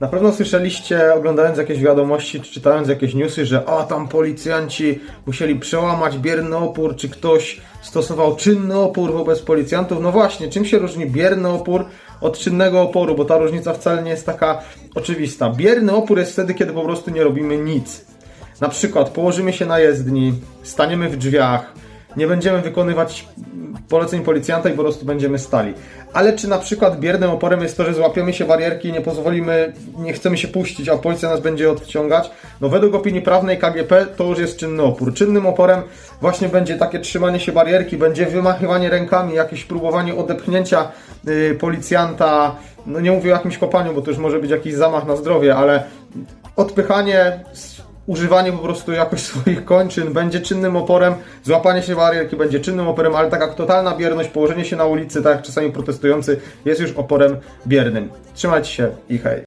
Na pewno słyszeliście, oglądając jakieś wiadomości, czy czytając jakieś newsy, że o, tam policjanci musieli przełamać bierny opór, czy ktoś stosował czynny opór wobec policjantów. No właśnie, czym się różni bierny opór od czynnego oporu, bo ta różnica wcale nie jest taka oczywista. Bierny opór jest wtedy, kiedy po prostu nie robimy nic. Na przykład położymy się na jezdni, staniemy w drzwiach, nie będziemy wykonywać poleceń policjanta i po prostu będziemy stali. Ale czy na przykład biernym oporem jest to, że złapiemy się barierki i nie pozwolimy, nie chcemy się puścić, a policja nas będzie odciągać? No według opinii prawnej KGP to już jest czynny opór. Czynnym oporem właśnie będzie takie trzymanie się barierki, będzie wymachywanie rękami, jakieś próbowanie odepchnięcia yy, policjanta, no nie mówię o jakimś kopaniu, bo to już może być jakiś zamach na zdrowie, ale odpychanie, używanie po prostu jakoś swoich kończyn będzie czynnym oporem, złapanie się barierki będzie czynnym oporem, ale taka totalna bierność, położenie się na ulicy, tak jak czasami protestujący, jest już oporem biernym. Trzymajcie się i hej.